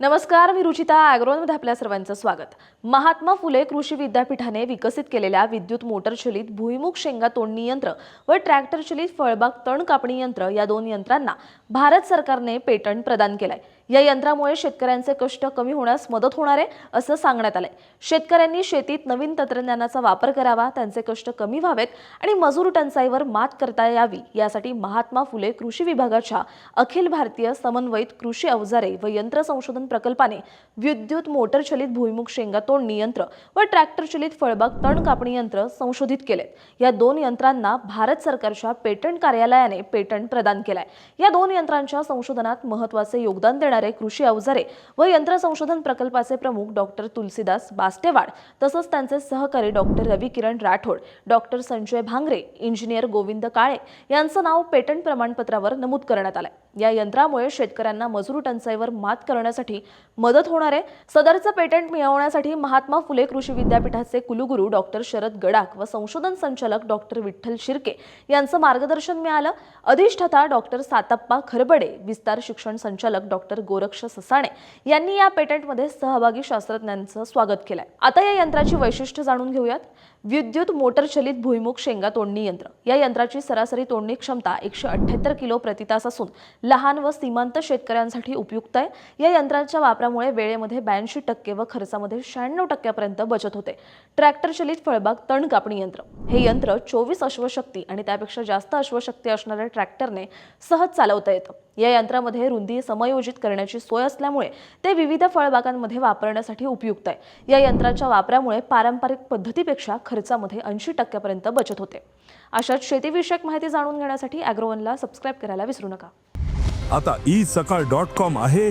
नमस्कार मी रुचिता ॲग्रोनमध्ये आपल्या सर्वांचं स्वागत. महात्मा फुले कृषी विद्यापीठाने विकसित केलेल्या विद्युत मोटर चलित भुईमुख शेंगा तोडणी यंत्र व ट्रॅक्टर चलित फळबाग तण कापणी यंत्र या दोन यंत्रांना भारत सरकारने पेटंट प्रदान केलंय. या यंत्रामुळे शेतकऱ्यांचे कष्ट कमी होण्यास मदत होणार आहे असं सांगण्यात आलंय. शेतकऱ्यांनी शेतीत नवीन तंत्रज्ञानाचा वापर करावा त्यांचे कष्ट कमी व्हावेत आणि मजूर टंचाईवर मात करता यावी यासाठी महात्मा फुले कृषी विभागाच्या अखिल भारतीय समन्वयित कृषी अवजारे व यंत्र संशोधन प्रकल्पाने विद्युत मोटर चलित भुईमुख शेंगा तोडणी यंत्र व ट्रॅक्टर चलित फळबाग तण कापणी यंत्र संशोधित केलेत. या दोन यंत्रांना भारत सरकारच्या पेटंट कार्यालयाने पेटंट प्रदान केलाय. या दोन यंत्रांच्या संशोधनात महत्त्वाचे योगदान देणारे कृषी अवजारे व यंत्र संशोधन प्रकल्पाचे प्रमुख डॉक्टर तुलसीदास बास्टेवाड तसंच त्यांचे सहकारी doctor Ravi Kiran Rathod doctor Sanjay Bhangare engineer Govind Kale यांचं नाव पेटंट प्रमाणपत्रावर नमूद करण्यात आलंय. या यंत्रामुळे शेतकऱ्यांना मजूर टंचाईवर मात करण्यासाठी मदत होणार आहे. सदरचं पेटंट मिळवण्यासाठी महात्मा फुले कृषी विद्यापीठाचे कुलगुरू डॉक्टर शरद गडाख व संशोधन संचालक डॉक्टर विठ्ठल शिर्के यांचं मार्गदर्शन मिळालं. अधिष्ठाता डॉक्टर सातप्पा खरबडे विस्तार शिक्षण संचालक डॉक्टर गोरक्ष ससाणे यांनी या पेटंटमध्ये सहभागी शास्त्रज्ञांचं स्वागत केलंय. आता या यंत्राची वैशिष्ट्य जाणून घेऊयात. विद्युत मोटर चलित भुईमुख शेंगा तोडणी यंत्र. या यंत्राची सरासरी तोडणी क्षमता एकशे अठ्ठ्याहत्तर किलो प्रतितास असून लहान व सीमांत शेतकऱ्यांसाठी उपयुक्त आहे. या ट्रॅक्टरच्या वापरामुळे वेळेमध्ये ब्याऐंशी टक्के व खर्चामध्ये शहाण्णव टक्क्यापर्यंत बचत होते. ट्रॅक्टर चलित फळबाग तण कापणी यंत्र. हे यंत्र चोवीस अश्वशक्ती आणि त्यापेक्षा जास्त अश्वशक्ती असणाऱ्या ट्रॅक्टरने सहज चालवता येतं. या यंत्रामध्ये रुंदी समायोजित करण्याची सोय असल्यामुळे ते विविध फळबागांमध्ये वापरण्यासाठी उपयुक्त आहे. या यंत्राच्या वापरामुळे पारंपरिक पद्धतीपेक्षा खर्चामध्ये ऐंशी टक्क्यापर्यंत बचत होते. अशाच शेतीविषयक माहिती जाणून घेण्यासाठी अॅग्रोवनला सबस्क्राईब करायला विसरू नका. आता ई सकाळ डॉट कॉम आहे.